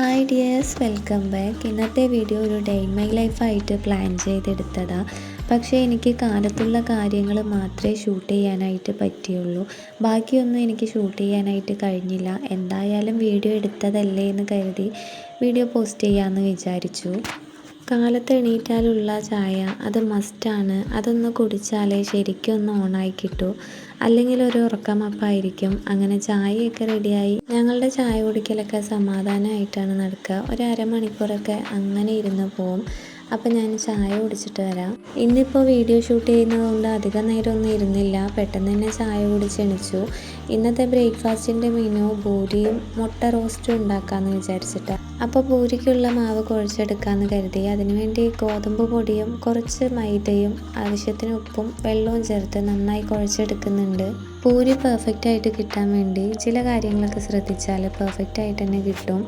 Dears welcome back ഇന്നത്തെ video ഒരു day in my ലൈഫായിട്ട് പ്ലാൻ ചെയ്തെടുത്തതാണ് പക്ഷേ എനിക്ക് കാലത്തുള്ള കാര്യങ്ങൾ മാത്രമേ ഷൂട്ട് ചെയ്യാനായിട്ട് പറ്റിയുള്ളൂ. ബാക്കിയൊന്നും എനിക്ക് ഷൂട്ട് ചെയ്യാനായിട്ട് കഴിഞ്ഞില്ല. എന്തായാലും വീഡിയോ എടുത്തതല്ലേ എന്ന് കരുതി വീഡിയോ പോസ്റ്റ് ചെയ്യാമെന്ന് വിചാരിച്ചു. കാലത്ത് എണീറ്റാലുള്ള ചായ അത് മസ്റ്റാണ്. അതൊന്ന് കുടിച്ചാലേ ശരിക്കും ഒന്ന് ഓണായി കിട്ടൂ. അല്ലെങ്കിൽ ഒരു ഉറക്കമപ്പായിരിക്കും അങ്ങനെ ചായയൊക്കെ റെഡിയായി ഞങ്ങളുടെ ചായ കുടിക്കലൊക്കെ സമാധാനമായിട്ടാണ് നടക്കുക. ഒരു അരമണിക്കൂറൊക്കെ അങ്ങനെ ഇരുന്ന് പോവും. അപ്പം ഞാൻ ചായ കുടിച്ചിട്ട് വരാം. ഇന്നിപ്പോൾ വീഡിയോ ഷൂട്ട് ചെയ്യുന്നതുകൊണ്ട് അധികം നേരമൊന്നും ഇരുന്നില്ല. പെട്ടെന്ന് തന്നെ ചായ കുടിച്ച് എണിച്ചു. ഇന്നത്തെ ബ്രേക്ക്ഫാസ്റ്റിന്റെ മെനു പൂരിയും മുട്ട റോസ്റ്റും ഉണ്ടാക്കാമെന്ന് വിചാരിച്ചിട്ട്. അപ്പോൾ പൂരിക്കുള്ള മാവ് കുഴച്ചെടുക്കാമെന്ന് കരുതി. അതിനുവേണ്ടി ഗോതമ്പ് പൊടിയും കുറച്ച് മൈദയും ആവശ്യത്തിന് ഉപ്പും വെള്ളവും ചേർത്ത് നന്നായി കുഴച്ചെടുക്കുന്നുണ്ട്. പൂരി പെർഫെക്റ്റ് ആയിട്ട് കിട്ടാൻ വേണ്ടി ചില കാര്യങ്ങളൊക്കെ ശ്രദ്ധിച്ചാൽ പെർഫെക്റ്റ് ആയിട്ട് തന്നെ കിട്ടും.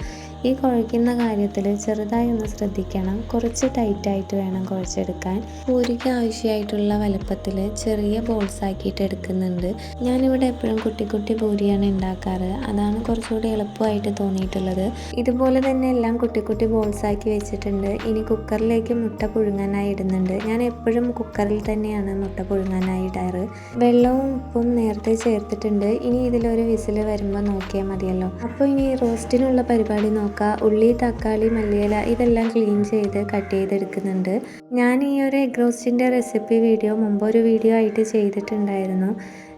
ഈ കുഴയ്ക്കുന്ന കാര്യത്തിൽ ചെറുതായി ഒന്ന് ശ്രദ്ധിക്കണം. കുറച്ച് ടൈറ്റായിട്ട് വേണം കുഴച്ചെടുക്കാൻ. പൂരിക്ക് ആവശ്യമായിട്ടുള്ള വലുപ്പത്തിൽ ചെറിയ ബോൾസ് ആക്കിയിട്ട് എടുക്കുന്നുണ്ട്. ഞാനിവിടെ എപ്പോഴും കുട്ടി കുട്ടി പൂരിയാണ് ഉണ്ടാക്കാറ് അതാണ് കുറച്ചുകൂടി എളുപ്പമായിട്ട് തോന്നിയിട്ടുള്ളത്. ഇതുപോലെ തന്നെ എല്ലാം കുട്ടി കുട്ടി ബോൾസ് ആക്കി വെച്ചിട്ടുണ്ട്. ഇനി കുക്കറിലേക്ക് മുട്ട പുഴുങ്ങാനായി ഇടുന്നുണ്ട്. ഞാൻ എപ്പോഴും കുക്കറിൽ തന്നെയാണ് മുട്ട പുഴുങ്ങാനായി ഇടാറ്. വെള്ളവും ഉപ്പും നേരത്തെ ചേർത്തിട്ടുണ്ട്. ഇനി ഇതിലൊരു വിസിൽ വരുമ്പോൾ നോക്കിയാൽ മതിയല്ലോ. അപ്പോൾ ഇനി റോസ്റ്റിനുള്ള പരിപാടി നോക്കാം. ഉള്ളി തക്കാളി മല്ലിയില ഇതെല്ലാം ക്ലീൻ ചെയ്ത് കട്ട് ചെയ്തെടുക്കുന്നുണ്ട്. ഞാൻ ഈ ഒരു എഗ് റോസ്റ്റിന്റെ റെസിപ്പി വീഡിയോ മുമ്പ് ഒരു വീഡിയോ ആയിട്ട് ചെയ്തിട്ടുണ്ടായിരുന്നു.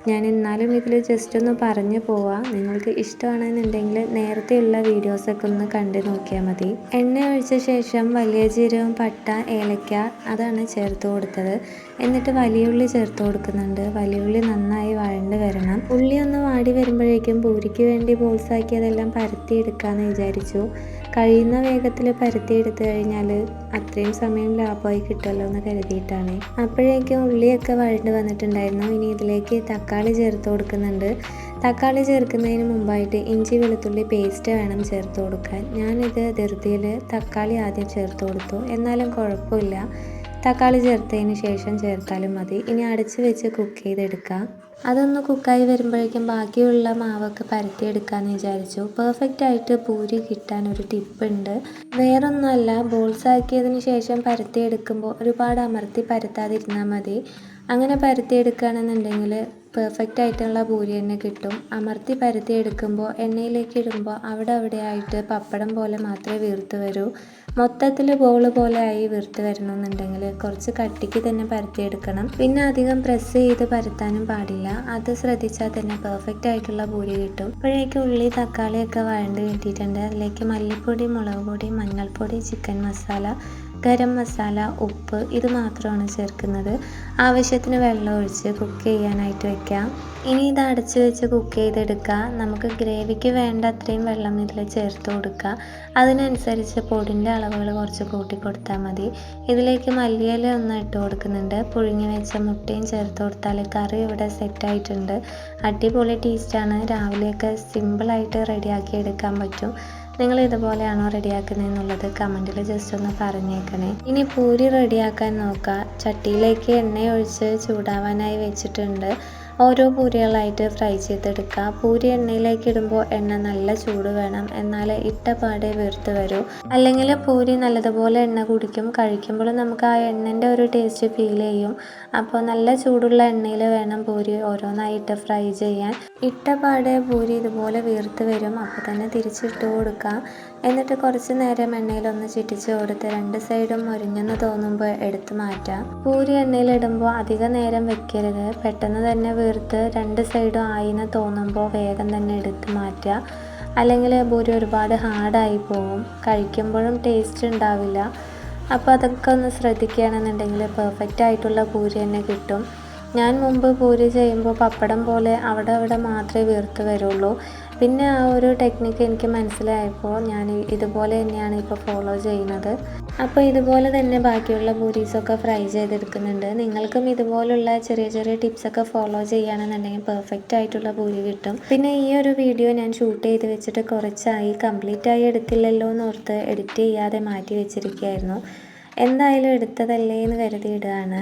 ഞാൻ എന്നാലും ഇതിൽ ജസ്റ്റ് ഒന്ന് പറഞ്ഞു പോവാം. നിങ്ങൾക്ക് ഇഷ്ടമാണെന്നുണ്ടെങ്കിൽ നേരത്തെയുള്ള വീഡിയോസൊക്കെ ഒന്ന് കണ്ടു നോക്കിയാൽ മതി. എണ്ണ ഒഴിച്ച ശേഷം വലിയ ജീരകം പട്ട ഏലക്ക അതാണ് ചേർത്ത് കൊടുത്തത്. എന്നിട്ട് വലിയ ഉള്ളി ചേർത്ത് കൊടുക്കുന്നുണ്ട്. വലിയ ഉള്ളി നന്നായി വഴണ്ട് വരണം. ഉള്ളി ഒന്ന് വാടി വരുമ്പോഴേക്കും പൂരിക്ക് വേണ്ടി ബോൾസാക്കിയതെല്ലാം പരത്തിയെടുക്കാമെന്ന് വിചാരിച്ചു. കഴിയുന്ന വേഗത്തിൽ പരത്തി എടുത്തു കഴിഞ്ഞാൽ അത്രയും സമയം ലാഭമായി കിട്ടുമല്ലോ എന്ന് കരുതിയിട്ടാണ്. അപ്പോഴേക്കും ഉള്ളിയൊക്കെ വഴണ്ട് വന്നിട്ടുണ്ടായിരുന്നു. ഇനി ഇതിലേക്ക് തക്കാളി ചേർത്ത് കൊടുക്കുന്നുണ്ട്. തക്കാളി ചേർക്കുന്നതിന് മുമ്പായിട്ട് ഇഞ്ചി വെളുത്തുള്ളി പേസ്റ്റ് വേണം ചേർത്ത് കൊടുക്കാൻ. ഞാനിത് ധൃതിയിൽ തക്കാളി ആദ്യം ചേർത്ത് കൊടുത്തു. എന്നാലും കുഴപ്പമില്ല. തക്കാളി ചേർത്തതിന് ശേഷം ചേർത്താലും മതി. ഇനി അടച്ച് വെച്ച് കുക്ക് ചെയ്തെടുക്കാം. അതൊന്ന് കുക്കായി വരുമ്പോഴേക്കും ബാക്കിയുള്ള മാവൊക്കെ പരത്തിയെടുക്കാമെന്ന് വിചാരിച്ചു. പെർഫെക്റ്റ് ആയിട്ട് പൂരി കിട്ടാൻ ഒരു ടിപ്പ് ഉണ്ട്. വേറൊന്നുമല്ല ബോൾസ് ആക്കിയതിന് ശേഷം പരത്തിയെടുക്കുമ്പോൾ ഒരുപാട് അമർത്തി പരത്താതിരുന്നാൽ മതി. അങ്ങനെ പരത്തിയെടുക്കുകയാണെന്നുണ്ടെങ്കിൽ പെർഫെക്റ്റ് ആയിട്ടുള്ള പൂരി തന്നെ കിട്ടും. അമർത്തി പരത്തി എടുക്കുമ്പോൾ എണ്ണയിലേക്ക് ഇടുമ്പോൾ അവിടെ അവിടെ ആയിട്ട് പപ്പടം പോലെ മാത്രമേ വീർത്ത് വരൂ. മൊത്തത്തിൽ ബോൾ പോലെ ആയി വീർത്ത് വരണമെന്നുണ്ടെങ്കിൽ കുറച്ച് കട്ടിക്ക് തന്നെ പരത്തിയെടുക്കണം പിന്നെ അധികം പ്രസ് ചെയ്ത് പരത്താനും പാടില്ല. അത് ശ്രദ്ധിച്ചാൽ തന്നെ പെർഫെക്റ്റ് ആയിട്ടുള്ള പൂരി കിട്ടും. ഇപ്പോഴേക്ക് ഉള്ളി തക്കാളിയൊക്കെ വഴണ്ട് കിട്ടിയിട്ടുണ്ട്. അതിലേക്ക് മല്ലിപ്പൊടി മുളക് പൊടി മഞ്ഞൾപ്പൊടി ചിക്കൻ മസാല ഗരം മസാല ഉപ്പ് ഇത് മാത്രമാണ് ചേർക്കുന്നത്. ആവശ്യത്തിന് വെള്ളം ഒഴിച്ച് കുക്ക് ചെയ്യാനായിട്ട് വെക്കാം. ഇനി ഇത് അടച്ച് വെച്ച് കുക്ക് ചെയ്തെടുക്കുക. നമുക്ക് ഗ്രേവിക്ക് വേണ്ട അത്രയും വെള്ളം ഇതിൽ ചേർത്ത് കൊടുക്കുക. അതിനനുസരിച്ച് പൊടിന്റെ അളവുകൾ കുറച്ച് കൂട്ടി കൊടുത്താൽ മതി. ഇതിലേക്ക് മല്ലിയില ഒന്ന് ഇട്ട് കൊടുക്കുന്നുണ്ട്. പുഴുങ്ങി വെച്ച മുട്ടയും ചേർത്ത് കൊടുത്താൽ കറി ഇവിടെ സെറ്റായിട്ടുണ്ട് അടിപൊളി ടേസ്റ്റാണ് രാവിലെയൊക്കെ സിമ്പിളായിട്ട് റെഡിയാക്കി എടുക്കാൻ പറ്റും. നിങ്ങൾ ഇതുപോലെയാണോ റെഡിയാക്കുന്നത് എന്നുള്ളത് കമന്റിൽ ജസ്റ്റ് ഒന്ന് പറഞ്ഞേക്കണേ. ഇനി പൂരി റെഡിയാക്കാൻ നോക്കുക ചട്ടിയിലേക്ക് എണ്ണ ഒഴിച്ച് ചൂടാവാനായി വെച്ചിട്ടുണ്ട്. ഓരോ പൂരികളായിട്ട് ഫ്രൈ ചെയ്തെടുക്കുക. പൂരി എണ്ണയിലേക്ക് ഇടുമ്പോൾ എണ്ണ നല്ല ചൂട് വേണം. എന്നാലേ ഇട്ട പാടെ വീർത്ത് വരൂ. അല്ലെങ്കിൽ പൂരി നല്ലതുപോലെ എണ്ണ കുടിക്കും. കഴിക്കുമ്പോൾ നമുക്ക് ആ എണ്ണന്റെ ഒരു ടേസ്റ്റ് ഫീൽ ചെയ്യും. അപ്പോൾ നല്ല ചൂടുള്ള എണ്ണയിൽ വേണം പൂരി ഓരോന്നായിട്ട് ഫ്രൈ ചെയ്യാൻ. ഇട്ട പാടെ പൂരി ഇതുപോലെ വീർത്ത് വരും. അപ്പോൾ തന്നെ തിരിച്ചിട്ട് കൊടുക്കുക. എന്നിട്ട് കുറച്ച് നേരം എണ്ണയിലൊന്ന് ചുറ്റിച്ച് കൊടുത്ത് രണ്ട് സൈഡും മുരിഞ്ഞെന്ന് തോന്നുമ്പോൾ എടുത്ത് മാറ്റാം പൂരി എണ്ണയിലിടുമ്പോൾ അധിക നേരം വെക്കരുത്. പെട്ടെന്ന് തന്നെ വീർത്ത് രണ്ട് സൈഡും ആയിന്ന് തോന്നുമ്പോൾ വേഗം തന്നെ എടുത്ത് മാറ്റുക. അല്ലെങ്കിൽ പൂരി ഒരുപാട് ഹാർഡായി പോകും കഴിക്കുമ്പോഴും ടേസ്റ്റ് ഉണ്ടാവില്ല. അപ്പോൾ അതൊക്കെ ഒന്ന് ശ്രദ്ധിക്കുകയാണെന്നുണ്ടെങ്കിൽ പെർഫെക്റ്റ് ആയിട്ടുള്ള പൂരി തന്നെ കിട്ടും. ഞാൻ മുമ്പ് പൂരി ചെയ്യുമ്പോൾ പപ്പടം പോലെ അവിടെ അവിടെ മാത്രമേ വീർത്ത് വരുള്ളൂ. പിന്നെ ആ ഒരു ടെക്നിക്ക് എനിക്ക് മനസ്സിലായപ്പോൾ ഞാൻ ഇതുപോലെ തന്നെയാണ് ഇപ്പോൾ ഫോളോ ചെയ്യുന്നത്. അപ്പോൾ ഇതുപോലെ തന്നെ ബാക്കിയുള്ള പൂരീസൊക്കെ ഫ്രൈ ചെയ്തെടുക്കുന്നുണ്ട്. നിങ്ങൾക്കും ഇതുപോലുള്ള ചെറിയ ചെറിയ ടിപ്സൊക്കെ ഫോളോ ചെയ്യുകയാണെന്നുണ്ടെങ്കിൽ പെർഫെക്റ്റ് ആയിട്ടുള്ള പൂരി കിട്ടും. പിന്നെ ഈ ഒരു വീഡിയോ ഞാൻ ഷൂട്ട് ചെയ്ത് വെച്ചിട്ട് കുറച്ചായി കംപ്ലീറ്റ് ആയി എടുത്തില്ലല്ലോ എന്നോർത്ത് എഡിറ്റ് ചെയ്യാതെ മാറ്റി വെച്ചിരിക്കുകയായിരുന്നു. എന്തായാലും എടുത്തതല്ലേ എന്ന് കരുതി ഇടുകയാണ്.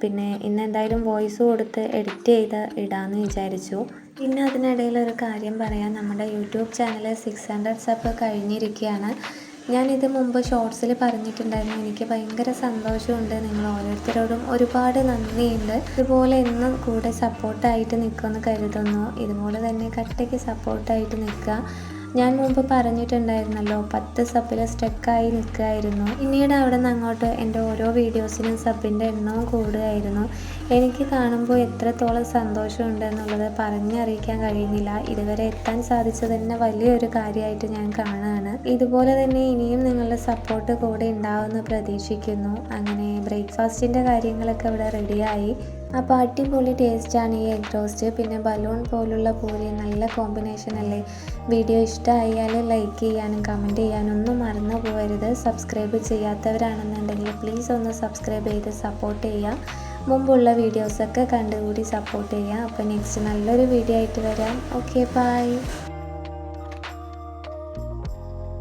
പിന്നെ ഇന്ന് എന്തായാലും വോയിസ് കൊടുത്ത് എഡിറ്റ് ചെയ്ത് ഇടാമെന്ന് വിചാരിച്ചു. പിന്നെ അതിനിടയിൽ ഒരു കാര്യം പറയാം. നമ്മുടെ YouTube channel six hundred sub കഴിഞ്ഞിരിക്കുകയാണ്. ഞാനിത് മുമ്പ് ഷോർട്സിൽ പറഞ്ഞിട്ടുണ്ടായിരുന്നു. എനിക്ക് ഭയങ്കര സന്തോഷമുണ്ട്. നിങ്ങൾ ഓരോരുത്തരോടും ഒരുപാട് നന്ദിയുണ്ട്. ഇതുപോലെ എന്നും കൂടെ സപ്പോർട്ടായിട്ട് നിൽക്കുമെന്ന് കരുതുന്നു. ഇതുപോലെ തന്നെ കട്ടയ്ക്ക് സപ്പോർട്ടായിട്ട് നിൽക്കുക. ഞാൻ മുമ്പ് പറഞ്ഞിട്ടുണ്ടായിരുന്നല്ലോ പത്ത് സബിൽ സ്റ്റക്കായി നിൽക്കുമായിരുന്നു പിന്നീട് അവിടെ നിന്ന് അങ്ങോട്ട് എന്റെ ഓരോ വീഡിയോസിനും സബിന്റെ എണ്ണവും കൂടുകയായിരുന്നു. എനിക്ക് കാണുമ്പോൾ എത്രത്തോളം സന്തോഷമുണ്ട് എന്നുള്ളത് പറഞ്ഞറിയിക്കാൻ കഴിയുന്നില്ല. ഇതുവരെ എത്താൻ സാധിച്ചത് തന്നെ വലിയൊരു കാര്യമായിട്ട് ഞാൻ കാണുകയാണ്. ഇതുപോലെ തന്നെ ഇനിയും നിങ്ങളുടെ സപ്പോർട്ട് കൂടെ ഉണ്ടാവുമെന്ന് പ്രതീക്ഷിക്കുന്നു. അങ്ങനെ ബ്രേക്ക്ഫാസ്റ്റിന്റെ കാര്യങ്ങളൊക്കെ ഇവിടെ റെഡിയായി അപ്പോൾ അടിപൊളി ടേസ്റ്റാണ് ഈ എഗ് റോസ്റ്റ്. പിന്നെ ബലൂൺ പോലുള്ള പൂരി നല്ല കോമ്പിനേഷൻ അല്ലേ? വീഡിയോ ഇഷ്ടമായാൽ ലൈക്ക് ചെയ്യാനും കമന്റ് ചെയ്യാനും ഒന്നും മറന്നു പോകരുത്. സബ്സ്ക്രൈബ് ചെയ്യാത്തവരാണെന്നുണ്ടെങ്കിൽ പ്ലീസ് ഒന്ന് സബ്സ്ക്രൈബ് ചെയ്ത് സപ്പോർട്ട് ചെയ്യുക. മുമ്പുള്ള വീഡിയോസൊക്കെ കണ്ടുകൂടി സപ്പോർട്ട് ചെയ്യുക. അപ്പോൾ നെക്സ്റ്റ് നല്ലൊരു വീഡിയോ ആയിട്ട് വരാം. Okay bye.